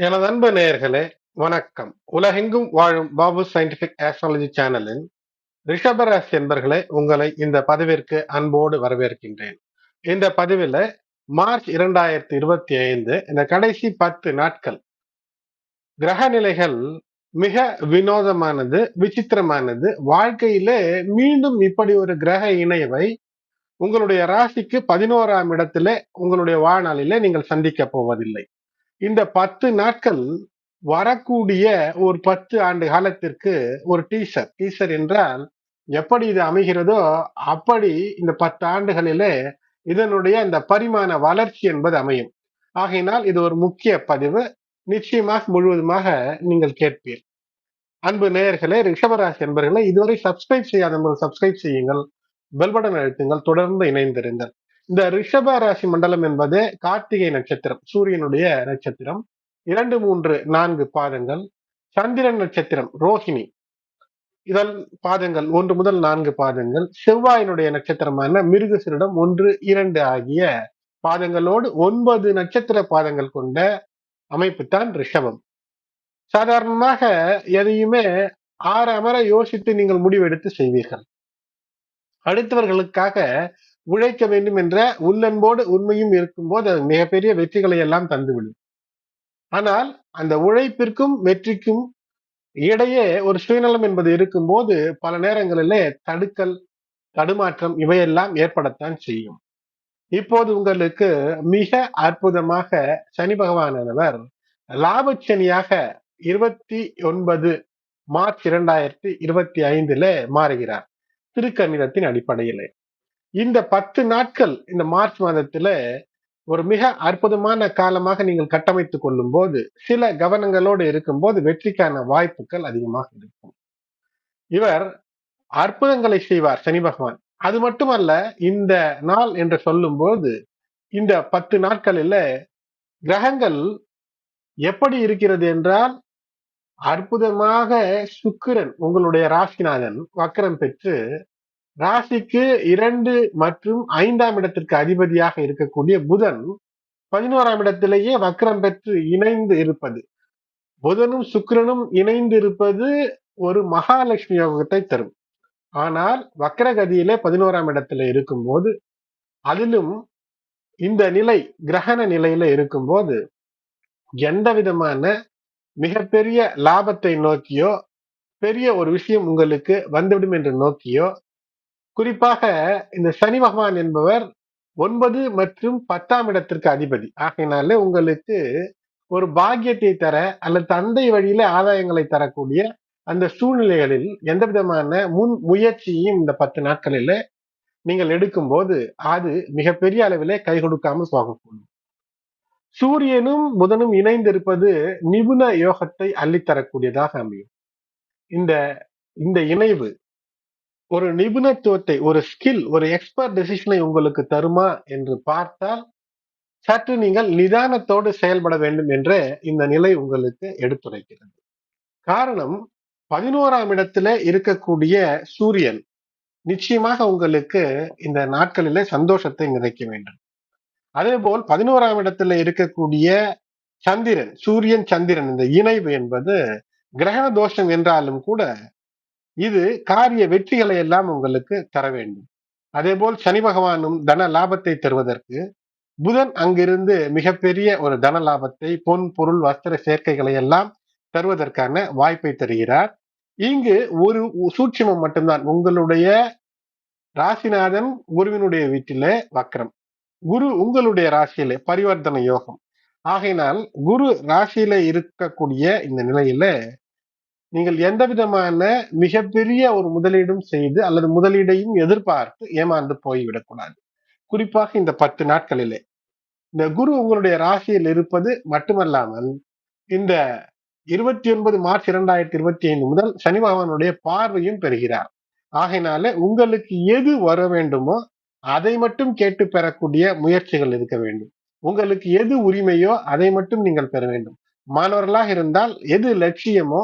எனது அன்பு நேயர்களே வணக்கம். உலகெங்கும் வாழும் பாபு சயின்டிபிக் ஆஸ்ட்ராலஜி சேனலின் ரிஷபராசி என்பர்களே உங்களை இந்த பதிவிற்கு அன்போடு வரவேற்கின்றேன். இந்த பதிவில் மார்ச் இரண்டாயிரத்தி இருபத்தி ஐந்து இந்த கடைசி பத்து நாட்கள் கிரக நிலைகள் மிக வினோதமானது விசித்திரமானது. வாழ்க்கையிலே மீண்டும் இப்படி ஒரு கிரக இணைவை உங்களுடைய ராசிக்கு பதினோராம் இடத்திலே உங்களுடைய வாழ்நாளிலே நீங்கள் சந்திக்க போவதில்லை. இந்த பத்து நாட்கள் வரக்கூடிய ஒரு பத்து ஆண்டு காலத்திற்கு ஒரு டீசர் டீசர் என்றால் எப்படி இது அமைகிறதோ அப்படி இந்த பத்து ஆண்டுகளிலே இதனுடைய இந்த பரிமாண வளர்ச்சி என்பது அமையும். ஆகையினால் இது ஒரு முக்கிய பதிவு. நிச்சயமாக முழுவதுமாக நீங்கள் கேட்பீர். அன்பு நேயர்களே ரிஷபராசி என்பர்களை இதுவரை சப்ஸ்கிரைப் செய்யாதவர்கள் சப்ஸ்கிரைப் செய்யுங்கள். பெல்படன் அழுத்துங்கள். தொடர்ந்து இணைந்திருங்கள். இந்த ரிஷப ராசி மண்டலம் என்பது கார்த்திகை நட்சத்திரம் சூரியனுடைய நட்சத்திரம். இரண்டு மூன்று நான்கு பாதங்கள். சந்திரன் நட்சத்திரம் ரோஹிணி. இதழ் பாதங்கள் ஒன்று முதல் நான்கு பாதங்கள். செவ்வாயினுடைய நட்சத்திரமான மிருகசிரிடம் ஒன்று இரண்டு ஆகிய பாதங்களோடு ஒன்பது நட்சத்திர பாதங்கள் கொண்ட அமைப்பு தான் ரிஷபம். சாதாரணமாக எதையுமே ஆறு அமர யோசித்து நீங்கள் முடிவெடுத்து செய்வீர்கள். அடுத்தவர்களுக்காக உழைக்க வேண்டும் என்ற உள்ளன்போடு உண்மையும் இருக்கும்போது அது மிகப்பெரிய வெற்றிகளை எல்லாம் தந்துவிடும். ஆனால் அந்த உழைப்பிற்கும் வெற்றிக்கும் இடையே ஒரு சுயநலம் என்பது இருக்கும்போது பல நேரங்களிலே தடுக்கல் தடுமாற்றம் இவையெல்லாம் ஏற்படத்தான் செய்யும். இப்போது உங்களுக்கு மிக அற்புதமாக சனி பகவானவர் லாபச்சனியாக இருபத்தி ஒன்பது மார்ச் இரண்டாயிரத்தி இருபத்தி ஐந்துல மாறுகிறார். திருக்கணிதத்தின் அடிப்படையிலே. இந்த பத்து நாட்கள் இந்த மார்ச் மாதத்துல ஒரு மிக அற்புதமான காலமாக நீங்கள் கட்டமைத்துக் கொள்ளும் போது சில கவனங்களோடு இருக்கும்போது வெற்றிக்கான வாய்ப்புகள் அதிகமாக இருக்கும். இவர் அற்புதங்களை செய்வார் சனி பகவான். அது மட்டுமல்ல இந்த நாள் என்று சொல்லும் போது இந்த பத்து நாட்களில் கிரகங்கள் எப்படி இருக்கிறது என்றால் அற்புதமாக சுக்கிரன் உங்களுடைய ராசிநாதன் வக்கரம் பெற்று ராசிக்கு இரண்டு மற்றும் ஐந்தாம் இடத்திற்கு அதிபதியாக இருக்கக்கூடிய புதன் பதினோராம் இடத்திலேயே வக்ரம் பெற்று இணைந்து இருப்பது. புதனும் சுக்கிரனும் இணைந்து இருப்பது ஒரு மகாலட்சுமி யோகத்தை தரும். ஆனால் வக்ரகதியிலே பதினோராம் இடத்துல இருக்கும்போது அதிலும் இந்த நிலை கிரகண நிலையில இருக்கும்போது எந்த விதமான மிகப்பெரிய லாபத்தை நோக்கியோ பெரிய ஒரு விஷயம் உங்களுக்கு வந்துவிடும் என்று நோக்கியோ குறிப்பாக இந்த சனி பகவான் என்பவர் ஒன்பது மற்றும் பத்தாம் இடத்திற்கு அதிபதி. ஆகையினாலே உங்களுக்கு ஒரு பாக்கியத்தை தர அல்லது தந்தை வழியில ஆதாயங்களை தரக்கூடிய அந்த சூழ்நிலைகளில் எந்த விதமான முன் முயற்சியும் இந்த பத்து நாட்களில நீங்கள் எடுக்கும்போது அது மிகப்பெரிய அளவிலே கை கொடுக்காமல் போகக்கூடும். சூரியனும் புதனும் இணைந்திருப்பது நிபுண யோகத்தை அள்ளித்தரக்கூடியதாக அமையும். இந்த இந்த இணைவு ஒரு நிபுணத்துவத்தை ஒரு ஸ்கில் ஒரு எக்ஸ்பர்ட் டெசிஷனை உங்களுக்கு தருமா என்று பார்த்தால் சற்று நீங்கள் நிதானத்தோடு செயல்பட வேண்டும் என்று இந்த நிலை உங்களுக்கு எடுத்துரைக்கிறது. காரணம் பதினோராம் இடத்துல இருக்கக்கூடிய சூரியன் நிச்சயமாக உங்களுக்கு இந்த நாட்களிலே சந்தோஷத்தை நிறைக்க வேண்டும். அதே போல் பதினோராம் இடத்துல இருக்கக்கூடிய சந்திரன் சூரியன் சந்திரன் இந்த இணைவு என்பது கிரகண தோஷம் என்றாலும் கூட இது காரிய வெற்றிகளை எல்லாம் உங்களுக்கு தர வேண்டும். அதே போல் சனி பகவானும் தன லாபத்தை தருவதற்கு புதன் அங்கிருந்து மிகப்பெரிய ஒரு தன லாபத்தை பொன் பொருள் வஸ்திர சேர்க்கைகளை எல்லாம் தருவதற்கான வாய்ப்பை தருகிறார். இங்கு ஒரு சூட்சிமம் மட்டும்தான். உங்களுடைய ராசிநாதன் குருவினுடைய வீட்டிலே வக்ரம். குரு உங்களுடைய ராசியிலே பரிவர்த்தனை யோகம். ஆகையினால் குரு ராசியில இருக்கக்கூடிய இந்த நிலையில நீங்கள் எந்த விதமான மிகப்பெரிய ஒரு முதலீடும் செய்து அல்லது முதலீடையும் எதிர்பார்த்து ஏமாந்து போய்விடக்கூடாது. குறிப்பாக இந்த பத்து நாட்களிலே. இந்த குரு உங்களுடைய ராசியில் இருப்பது மட்டுமல்லாமல் இந்த இருபத்தி ஒன்பது மார்ச் இரண்டாயிரத்தி இருபத்தி ஐந்து முதல் சனி பகவானுடைய பார்வையும் பெறுகிறார். ஆகையினால உங்களுக்கு எது வர வேண்டுமோ அதை மட்டும் கேட்டு பெறக்கூடிய முயற்சிகள் இருக்க வேண்டும். உங்களுக்கு எது உரிமையோ அதை மட்டும் நீங்கள் பெற வேண்டும். மாணவர்களாக இருந்தால் எது லட்சியமோ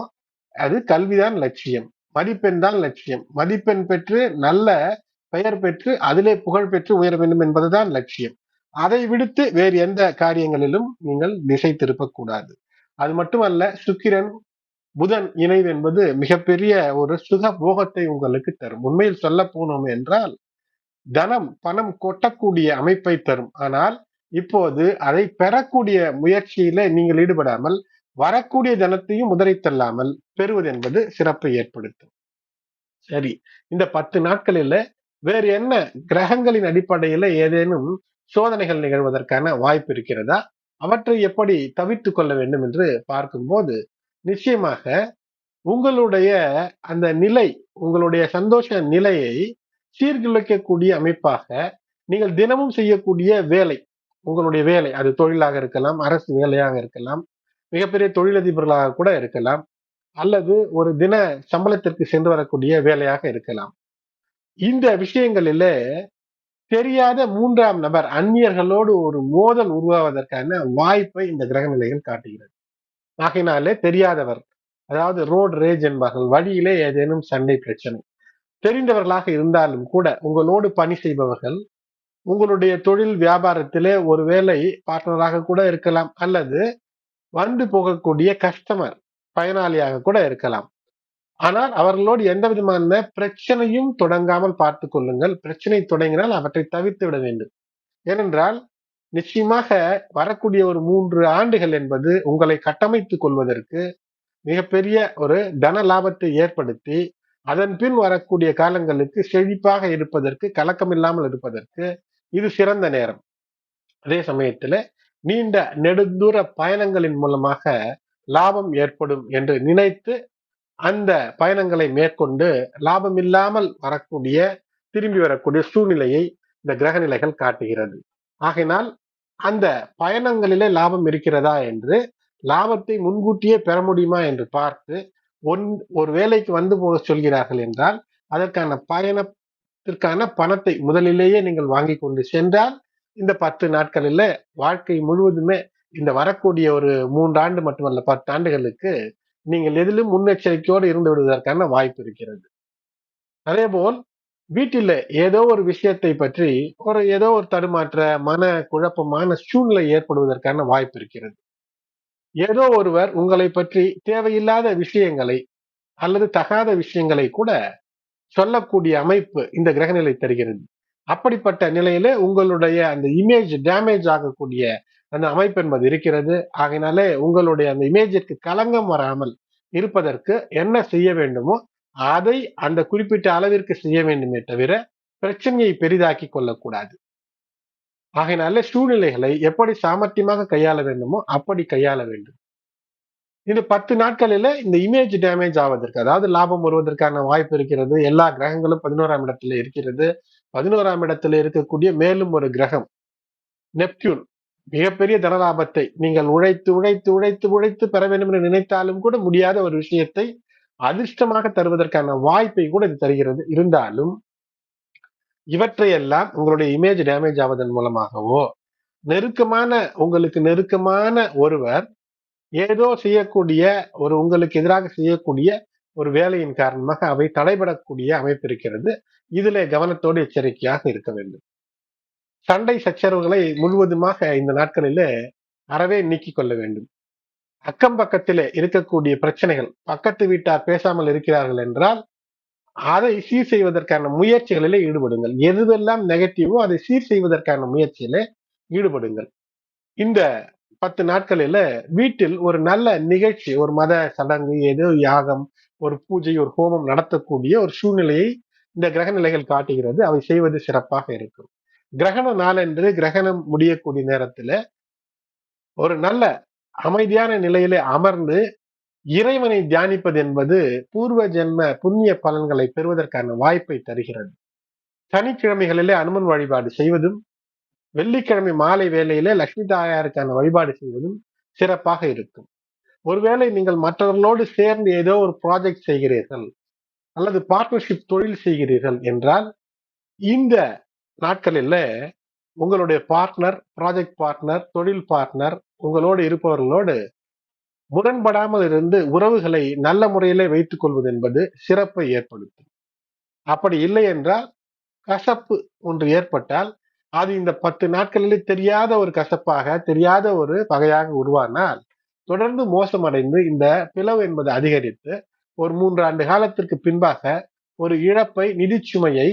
அது கல்விதான் லட்சியம். மதிப்பெண் தான் லட்சியம். மதிப்பெண் பெற்று நல்ல பெயர் பெற்று அதிலே புகழ் பெற்று உயர வேண்டும் என்பதுதான் லட்சியம். அதை விடுத்து வேறு எந்த காரியங்களிலும் நீங்கள் திசை திருப்பக்கூடாது அது மட்டுமல்ல சுக்கிரன் புதன் இணைவு என்பது மிகப்பெரிய ஒரு சுக போகத்தை உங்களுக்கு தரும். உண்மையில் சொல்ல போனோம் என்றால் தனம் பணம் கொட்டக்கூடிய அமைப்பை தரும். ஆனால் இப்போது அதை பெறக்கூடிய முயற்சியில நீங்கள் ஈடுபடாமல் வரக்கூடிய தனத்தையும் உதறி தள்ளாமல் பெறுவது என்பது சிறப்பை ஏற்படுத்தும். சரி இந்த பத்து நாட்களில வேறு என்ன கிரகங்களின் அடிப்படையில ஏதேனும் சோதனைகள் நிகழ்வதற்கான வாய்ப்பு இருக்கிறதா? அவற்றை எப்படி தவிர்த்து கொள்ள வேண்டும் என்று பார்க்கும்போது நிச்சயமாக உங்களுடைய அந்த நிலை உங்களுடைய சந்தோஷ நிலையை சீர்குலைக்கக்கூடிய அமைப்பாக நீங்கள் தினமும் செய்யக்கூடிய வேலை உங்களுடைய வேலை அது தொழிலாக இருக்கலாம் அரசு வேலையாக இருக்கலாம் மிகப்பெரிய தொழிலதிபர்களாக கூட இருக்கலாம். அல்லது ஒரு தின சம்பளத்திற்கு சென்று வரக்கூடிய வேலையாக இருக்கலாம். இந்த விஷயங்களில தெரியாத மூன்றாம் நபர் அந்நியர்களோடு ஒரு மோதல் உருவாவதற்கான வாய்ப்பை இந்த கிரக நிலைகள் காட்டுகிறது. ஆகையினாலே தெரியாதவர் அதாவது ரோடு ரேஜ் என்பார்கள் வழியிலே ஏதேனும் சண்டை பிரச்சனை தெரிந்தவர்களாக இருந்தாலும் கூட உங்களோடு பணி செய்பவர்கள் உங்களுடைய தொழில் வியாபாரத்திலே ஒருவேளை பார்ட்னராக கூட இருக்கலாம். அல்லது வந்து போகக்கூடிய கஸ்டமர் பயனாளியாக கூட இருக்கலாம். ஆனால் அவர்களோடு எந்த விதமான பிரச்சனையும் தொடங்காமல் பார்த்து கொள்ளுங்கள். பிரச்சனை தொடங்கினால் அவற்றை தவிர்த்து விட வேண்டும். ஏனென்றால் நிச்சயமாக வரக்கூடிய ஒரு மூன்று ஆண்டுகள் என்பது உங்களை கட்டமைத்துக் கொள்வதற்கு மிகப்பெரிய ஒரு தன லாபத்தை ஏற்படுத்தி அதன் பின் வரக்கூடிய காலங்களுக்கு செழிப்பாக இருப்பதற்கு கலக்கம் இல்லாமல் இருப்பதற்கு இது சிறந்த நேரம். அதே சமயத்தில் நீண்ட நெடுந்தூர பயணங்களின் மூலமாக லாபம் ஏற்படும் என்று நினைத்து அந்த பயணங்களை மேற்கொண்டு லாபம் இல்லாமல் வரக்கூடிய திரும்பி வரக்கூடிய சூழ்நிலையை இந்த கிரக நிலைகள் காட்டுகிறது. ஆகையினால் அந்த பயணங்களிலே லாபம் இருக்கிறதா என்று லாபத்தை முன்கூட்டியே பெற முடியுமா என்று பார்த்து ஒன் ஒரு வேலைக்கு வந்து போக சொல்கிறார்கள் என்றால் அதற்கான பயணத்திற்கான பணத்தை முதலிலேயே நீங்கள் வாங்கி கொண்டு சென்றால் இந்த பத்து நாட்களில் வாழ்க்கை முழுவதுமே இந்த வரக்கூடிய ஒரு மூன்றாண்டு மட்டுமல்ல பத்து ஆண்டுகளுக்கு நீங்கள் எதிலும் முன்னெச்சரிக்கையோடு இருந்து விடுவதற்கான வாய்ப்பு இருக்கிறது. அதே போல் வீட்டில் ஏதோ ஒரு விஷயத்தை பற்றி ஒரு ஏதோ ஒரு தடுமாற்ற மன குழப்பமான சூழ்நிலை ஏற்படுவதற்கான வாய்ப்பு இருக்கிறது. ஏதோ ஒருவர் உங்களை பற்றி தேவையில்லாத விஷயங்களை அல்லது தகாத விஷயங்களை கூட சொல்லக்கூடிய அமைப்பு இந்த கிரகநிலை தருகிறது. அப்படிப்பட்ட நிலையில உங்களுடைய அந்த இமேஜ் டேமேஜ் ஆகக்கூடிய அந்த அமைப்பு என்பது இருக்கிறது. ஆகையினாலே உங்களுடைய அந்த இமேஜிற்கு களங்கம் வராமல் இருப்பதற்கு என்ன செய்ய வேண்டுமோ அதை அந்த குறிப்பிட்ட அளவிற்கு செய்ய வேண்டுமே தவிர பிரச்சனையை பெரிதாக்கி கொள்ளக்கூடாது. ஆகையினால சூழ்நிலைகளை எப்படி சாமர்த்தியமாக கையாள வேண்டுமோ அப்படி கையாள வேண்டும். இந்த பத்து நாட்களில இந்த இமேஜ் டேமேஜ் ஆவதற்கு அதாவது லாபம் வருவதற்கான வாய்ப்பு இருக்கிறது. எல்லா கிரகங்களும் பதினோராம் இடத்துல இருக்கிறது. பதினோராம் இடத்துல இருக்கக்கூடிய மேலும் ஒரு கிரகம் நெப்டியூன். மிகப்பெரிய தனலாபத்தை நீங்கள் உழைத்து உழைத்து உழைத்து உழைத்து பெற வேண்டும் என்று நினைத்தாலும் கூட முடியாத ஒரு விஷயத்தை அதிர்ஷ்டமாக தருவதற்கான வாய்ப்பை கூட இது தருகிறது. இருந்தாலும் இவற்றையெல்லாம் உங்களுடைய இமேஜ் டேமேஜ் ஆவதன் மூலமாகவோ நெருக்கமான உங்களுக்கு நெருக்கமான ஒருவர் ஏதோ செய்யக்கூடிய ஒரு உங்களுக்கு எதிராக செய்யக்கூடிய ஒரு வேலையின் காரணமாக அவை தடைபடக்கூடிய அமைப்பு இருக்கிறது. இதிலே கவனத்தோடு எச்சரிக்கையாக இருக்க வேண்டும். சண்டை சச்சரவுகளை முழுவதுமாக இந்த நாட்களிலே அறவே நீக்கிக் கொள்ள வேண்டும். அக்கம் பக்கத்திலே இருக்கக்கூடிய பிரச்சனைகள் பக்கத்து வீட்டார் பேசாமல் இருக்கிறார்கள் என்றால் அதை சீர் செய்வதற்கான முயற்சிகளிலே ஈடுபடுங்கள். எதுவெல்லாம் நெகட்டிவோ அதை சீர் செய்வதற்கான முயற்சியிலே ஈடுபடுங்கள். இந்த பத்து நாட்களில வீட்டில் ஒரு நல்ல நிகழ்ச்சி ஒரு மத சடங்கு ஏதோ யாகம் ஒரு பூஜை ஒரு ஹோமம் நடத்தக்கூடிய ஒரு சூழ்நிலையை இந்த கிரக நிலைகள் காட்டுகிறது. அவை செய்வது சிறப்பாக இருக்கும். கிரகண நாளன்று கிரகணம் முடியக்கூடிய நேரத்துல ஒரு நல்ல அமைதியான நிலையிலே அமர்ந்து இறைவனை தியானிப்பது என்பது பூர்வ ஜென்ம புண்ணிய பலன்களை பெறுவதற்கான வாய்ப்பை தருகிறது. சனிக்கிழமைகளிலே அனுமன் வழிபாடு செய்வதும் வெள்ளிக்கிழமை மாலை வேலையிலே லட்சுமி தாயாருக்கான வழிபாடு செய்வதும் சிறப்பாக இருக்கும். ஒருவேளை நீங்கள் மற்றவர்களோடு சேர்ந்து ஏதோ ஒரு ப்ராஜெக்ட் செய்கிறீர்கள் அல்லது பார்ட்னர்ஷிப் தொழில் செய்கிறீர்கள் என்றால் இந்த நாட்களில் உங்களுடைய பார்ட்னர் ப்ராஜெக்ட் பார்ட்னர் தொழில் பார்ட்னர் உங்களோடு இருப்பவர்களோடு முரண்படாமல் இருந்து உறவுகளை நல்ல முறையிலே வைத்துக் கொள்வது என்பது சிறப்பை ஏற்படுத்தும். அப்படி இல்லை என்றால் கசப்பு ஒன்று ஏற்பட்டால் அது இந்த பத்து நாட்களிலே தெரியாத ஒரு கசப்பாக தெரியாத ஒரு பகையாக உருவானால் தொடர்ந்து மோசமடைந்து இந்த பிளவு என்பது அதிகரித்து ஒரு மூன்று ஆண்டு காலத்திற்கு பின்பாக ஒரு இழப்பை நிதிச்சுமையை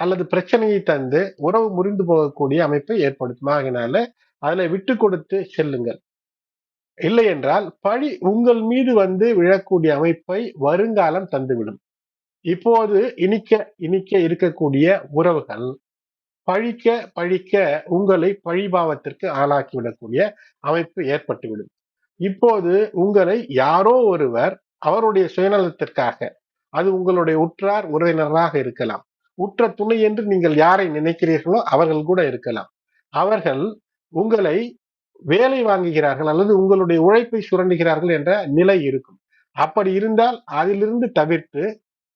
அல்லது பிரச்சனையை தந்து உறவு முறிந்து போகக்கூடிய அமைப்பை ஏற்படுத்தும் ஆகினால அதுல விட்டு கொடுத்து செல்லுங்கள். இல்லை என்றால் பழி உங்கள் மீது வந்து விழக்கூடிய அமைப்பை வருங்காலம் தந்துவிடும். இப்போது இனிக்க இனிக்க இருக்கக்கூடிய உறவுகள் பழிக்க பழிக்க உங்களை பழிபாவத்திற்கு ஆளாக்கிவிடக்கூடிய அமைப்பு ஏற்பட்டுவிடும். இப்போது உங்களை யாரோ ஒருவர் அவருடைய சுயநலத்திற்காக அது உங்களுடைய உற்றார் உறவினராக இருக்கலாம். உற்ற துணை என்று நீங்கள் யாரை நினைக்கிறீர்களோ அவர்கள் கூட இருக்கலாம். அவர்கள் உங்களை வேலை வாங்குகிறார்கள் அல்லது உங்களுடைய உழைப்பை சுரண்டுகிறார்கள் என்ற நிலை இருக்கும். அப்படி இருந்தால் அதிலிருந்து தவிர்த்து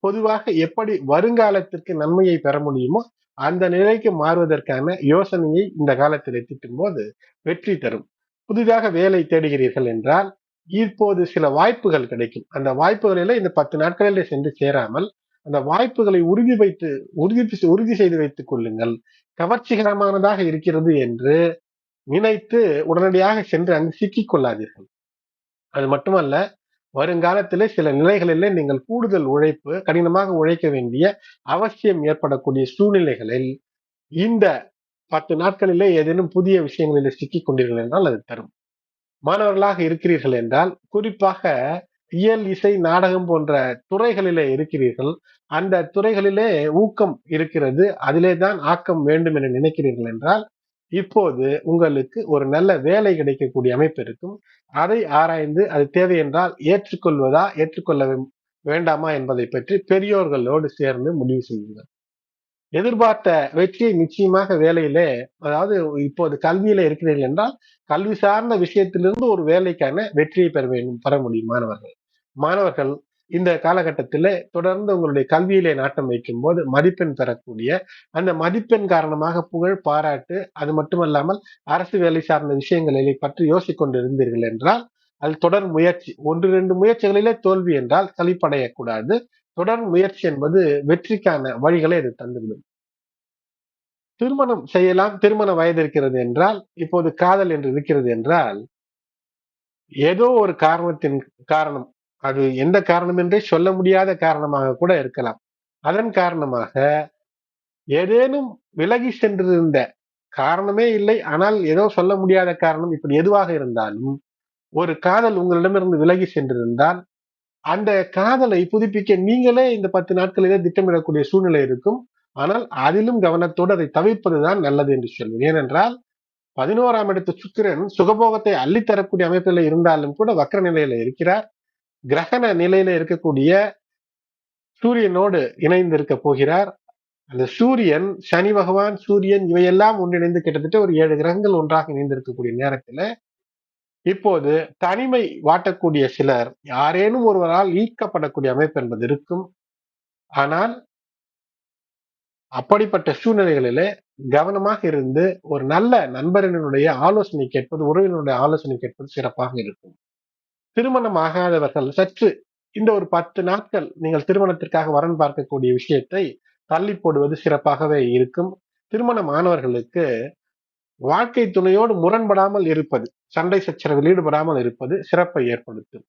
பொதுவாக எப்படி வருங்காலத்திற்கு நன்மையை பெற முடியுமோ அந்த நிலைக்கு மாறுவதற்கான யோசனையை இந்த காலத்தில் திட்டும் போது வெற்றி தரும். புதிதாக வேலை தேடுகிறீர்கள் என்றால் இப்போது சில வாய்ப்புகள் கிடைக்கும். அந்த வாய்ப்புகளில இந்த பத்து நாட்களில் சென்று சேராமல் அந்த வாய்ப்புகளை உறுதி வைத்து உறுதி உறுதி செய்து வைத்துக் கொள்ளுங்கள். கவர்ச்சிகரமானதாக இருக்கிறது என்று நினைத்து உடனடியாக சென்று அங்கு சிக்கிக் கொள்ளாதீர்கள். அது மட்டுமல்ல வருங்காலத்தில் சில நிலைகளிலே நீங்கள் கூடுதல் உழைப்பு கடினமாக உழைக்க வேண்டிய அவசியம் ஏற்படக்கூடிய சூழ்நிலைகளில் இந்த பத்து நாட்களிலே ஏதேனும் புதிய விஷயங்களில் சிக்கிக் கொண்டீர்கள் என்றால் அது தரும். மாணவர்களாக இருக்கிறீர்கள் என்றால் குறிப்பாக இயல் இசை நாடகம் போன்ற துறைகளிலே இருக்கிறீர்கள். அந்த துறைகளிலே ஊக்கம் இருக்கிறது. அதிலே தான் ஆக்கம் வேண்டும் என நினைக்கிறீர்கள் என்றால் இப்போது உங்களுக்கு ஒரு நல்ல வேலை கிடைக்கக்கூடிய அமைப்பு இருக்கும். அதை ஆராய்ந்து அது தேவை என்றால் ஏற்றுக்கொள்வதா ஏற்றுக்கொள்ள வேண்டாமா என்பதை பற்றி பெரியோர்களோடு சேர்ந்து முடிவு செய்யுங்கள். எதிர்பார்த்த வெற்றியை நிச்சயமாக வேலையிலே அதாவது இப்போது கல்வியில இருக்கிறீர்கள் என்றால் கல்வி சார்ந்த விஷயத்திலிருந்து ஒரு வேலைக்கான வெற்றியை பெற வேண்டும் பெற முடியும் மாணவர்கள். மாணவர்கள் இந்த காலகட்டத்தில் தொடர்ந்து உங்களுடைய கல்வியிலே நாட்டம் வைக்கும் போது மதிப்பெண் பெறக்கூடிய அந்த மதிப்பெண் காரணமாக புகழ் பாராட்டு அது மட்டுமல்லாமல் அரசு வேலை சார்ந்த விஷயங்களை பற்றி யோசிக்கொண்டு இருந்தீர்கள் என்றால் அது தொடர் முயற்சி. ஒன்று ரெண்டு முயற்சிகளிலே தோல்வி என்றால் கழிப்படையக்கூடாது தொடர் முயற்சி என்பது வெற்றிக்கான வழிகளை அது தந்துவிடும். திருமணம் செய்யலாம் திருமண வயது இருக்கிறது என்றால் இப்போது காதல் என்று இருக்கிறது என்றால் ஏதோ ஒரு காரணத்தின் காரணம் அது எந்த காரணம் என்றே சொல்ல முடியாத காரணமாக கூட இருக்கலாம். அதன் காரணமாக ஏதேனும் விலகி சென்றிருந்த காரணமே இல்லை. ஆனால் ஏதோ சொல்ல முடியாத காரணம் இப்படி எதுவாக இருந்தாலும் ஒரு காதல் உங்களிடமிருந்து விலகி சென்றிருந்தால் அந்த காதலை புதுப்பிக்க நீங்களே இந்த பத்து நாட்களிலே திட்டமிடக்கூடிய சூழ்நிலை இருக்கும். ஆனால் அதிலும் கவனத்தோடு அதை தவிர்ப்பதுதான் நல்லது என்று சொல்வேன். ஏனென்றால் பதினோராம் இடத்து சுக்கிரன் சுகபோகத்தை அள்ளித்தரக்கூடிய அமைப்பில் இருந்தாலும் கூட வக்கர நிலையில இருக்கிறார். கிரகண நிலையில இருக்கக்கூடிய சூரியனோடு இணைந்து இருக்க போகிறார். அந்த சூரியன் சனி பகவான் சூரியன் இவையெல்லாம் ஒன்றிணைந்து கிட்டத்தட்ட ஒரு ஏழு கிரகங்கள் ஒன்றாக இணைந்து இருக்கக்கூடிய நேரத்துல இப்போது தனிமை வாட்டக்கூடிய சிலர் யாரேனும் ஒருவரால் ஈர்க்கப்படக்கூடிய அமைப்பு என்பது இருக்கும். ஆனால் அப்படிப்பட்ட சூழ்நிலைகளிலே கவனமாக இருந்து ஒரு நல்ல நண்பரினுடைய ஆலோசனை கேட்பது உறவினருடைய ஆலோசனை கேட்பது சிறப்பாக இருக்கும். திருமணம் ஆகாதவர்கள் சற்று இந்த ஒரு பத்து நாட்கள் நீங்கள் திருமணத்திற்காக வரன் பார்க்கக்கூடிய விஷயத்தை தள்ளி போடுவது சிறப்பாகவே இருக்கும். திருமணம் ஆனவர்களுக்கு வாழ்க்கை துணையோடு முரண்படாமல் இருப்பது சண்டை சச்சரவில் ஈடுபடாமல் இருப்பது சிறப்பை ஏற்படுத்தும்.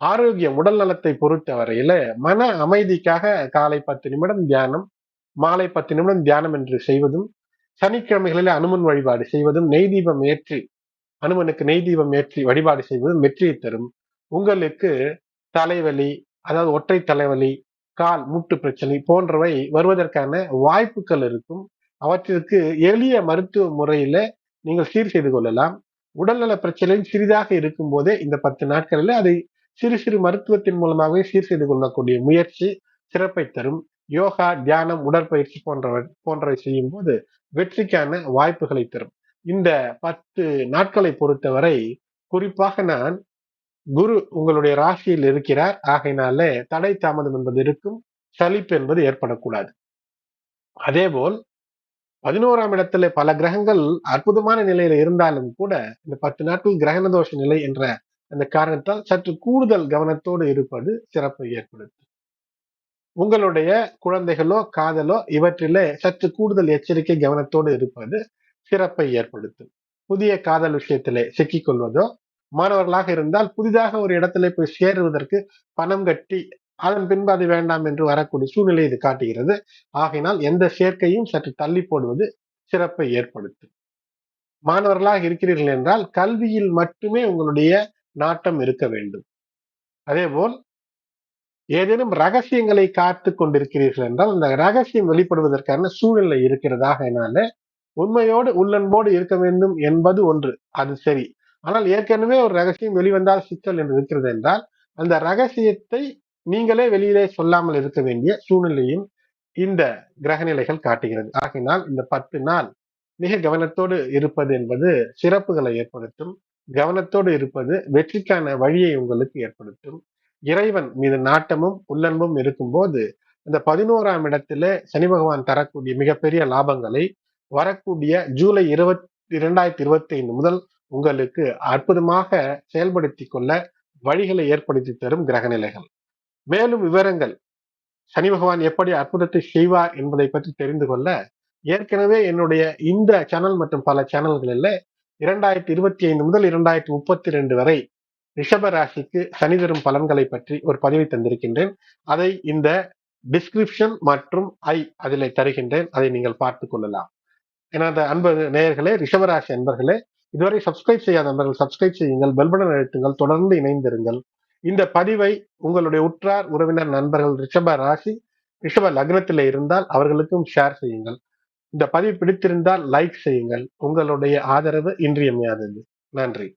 ஆரோக்கியம் உடல் நலத்தை பொறுத்த வரையில மன அமைதிக்காக காலை பத்து நிமிடம் தியானம் மாலை பத்து நிமிடம் தியானம் என்று செய்வதும் சனிக்கிழமைகளில் அனுமன் வழிபாடு செய்வதும் நெய் தீபம் ஏற்றி அனுமனுக்கு நெய் தீபம் ஏற்றி வழிபாடு செய்வதும் வெற்றியை தரும். உங்களுக்கு தலைவலி அதாவது ஒற்றை தலைவலி கால் மூட்டு பிரச்சனை போன்றவை வருவதற்கான வாய்ப்புகள் இருக்கும். அவற்றிற்கு எளிய மருத்துவ முறையில நீங்கள் சீர் செய்து கொள்ளலாம். உடல்நல பிரச்சனை சிறிதாக இருக்கும் போதே இந்த பத்து நாட்களில் அதை சிறு சிறு மருத்துவத்தின் மூலமாகவே சீர் செய்து கொள்ளக்கூடிய முயற்சி சிறப்பை தரும். யோகா தியானம் உடற்பயிற்சி போன்றவை போன்றவை செய்யும் போது வெற்றிக்கான வாய்ப்புகளை தரும். இந்த பத்து நாட்களை பொறுத்தவரை குறிப்பாக நான் குரு உங்களுடைய ராசியில் இருக்கிறார். ஆகையினாலே தடை தாமதம் என்பது இருக்கும். சலிப்பு என்பது ஏற்படக்கூடாது. அதேபோல் பதினோராம் இடத்துல பல கிரகங்கள் அற்புதமான நிலையில இருந்தாலும் கூட இந்த பத்து நாட்கள் கிரகண தோஷ நிலை என்ற அந்த காரணத்தால் சற்று கூடுதல் கவனத்தோடு இருப்பது சிறப்பை ஏற்படுத்தும். உங்களுடைய குழந்தைகளோ காதலோ இவற்றிலே சற்று கூடுதல் எச்சரிக்கை கவனத்தோடு இருப்பது சிறப்பை ஏற்படுத்தும். புதிய காதல் விஷயத்திலே சிக்கிக்கொள்வதோ மாணவர்களாக இருந்தால் புதிதாக ஒரு இடத்துல போய் சேருவதற்கு பணம் கட்டி அதன் பின்பு அது வேண்டாம் என்று வரக்கூடிய சூழ்நிலை இது காட்டுகிறது. ஆகையினால் எந்த சேர்க்கையும் சற்று தள்ளி போடுவது சிறப்பை ஏற்படுத்தும். மாணவர்களாக இருக்கிறீர்கள் என்றால் கல்வியில் மட்டுமே உங்களுடைய நாட்டம் இருக்க வேண்டும். அதேபோல் ஏதேனும் ரகசியங்களை காத்து கொண்டிருக்கிறீர்கள் என்றால் அந்த ரகசியம் வெளிப்படுவதற்கான சூழ்நிலை இருக்கிறதாக என்னால உண்மையோடு உள்ளன்போடு இருக்க வேண்டும் என்பது ஒன்று. அது சரி. ஆனால் ஏற்கனவே ஒரு ரகசியம் வெளிவந்தால் சிக்கல் என்று இருக்கிறது என்றால் அந்த ரகசியத்தை நீங்களே வெளியிலே சொல்லாமல் இருக்க வேண்டிய சூழ்நிலையும் இந்த கிரகநிலைகள் காட்டுகிறது. ஆகினால் இந்த பத்து நாள் மிக கவனத்தோடு இருப்பது என்பது சிறப்புகளை ஏற்படுத்தும். கவனத்தோடு இருப்பது வெற்றிக்கான வழியை உங்களுக்கு ஏற்படுத்தும். இறைவன் மீது நாட்டமும் உள்ளன்பும் இருக்கும்போது இந்த பதினோராம் இடத்துல சனி பகவான் தரக்கூடிய மிகப்பெரிய லாபங்களை வரக்கூடிய ஜூலை இருபத்தி இரண்டாயிரத்தி இருபத்தி ஐந்து முதல் உங்களுக்கு அற்புதமாக செயல்படுத்தி கொள்ள வழிகளை ஏற்படுத்தி தரும் கிரகநிலைகள் மேலும் விவரங்கள். சனி பகவான் எப்படி அற்புதத்தை செய்வார் என்பதை பற்றி தெரிந்து கொள்ள ஏற்கனவே என்னுடைய இந்த சேனல் மற்றும் பல சேனல்களில் இரண்டாயிரத்தி இருபத்தி ஐந்து முதல் இரண்டாயிரத்தி முப்பத்தி ரெண்டு வரை ரிஷப ராசிக்கு சனி தரும் பலன்களை பற்றி ஒரு பதிவை தந்திருக்கின்றேன். அதை இந்த டிஸ்கிரிப்ஷன் மற்றும் ஐ அதில் தருகின்றேன். அதை நீங்கள் பார்த்து கொள்ளலாம். எனது அன்பு நேயர்களே ரிஷபராசி அன்பர்களே இதுவரை சப்ஸ்கிரைப் செய்யாத நண்பர்கள் சப்ஸ்கிரைப் செய்யுங்கள் பெல்படன் அழுத்துங்கள் தொடர்ந்து இணைந்திருங்கள். இந்த பதிவை உங்களுடைய உற்றார் உறவினர் நண்பர்கள் ரிஷப ராசி ரிஷப லக்னத்தில் இருந்தால் அவர்களுக்கும் ஷேர் செய்யுங்கள். இந்த பதிவு பிடித்திருந்தால் லைக் செய்யுங்கள். உங்களுடைய ஆதரவு இன்றியமையாதது. நன்றி.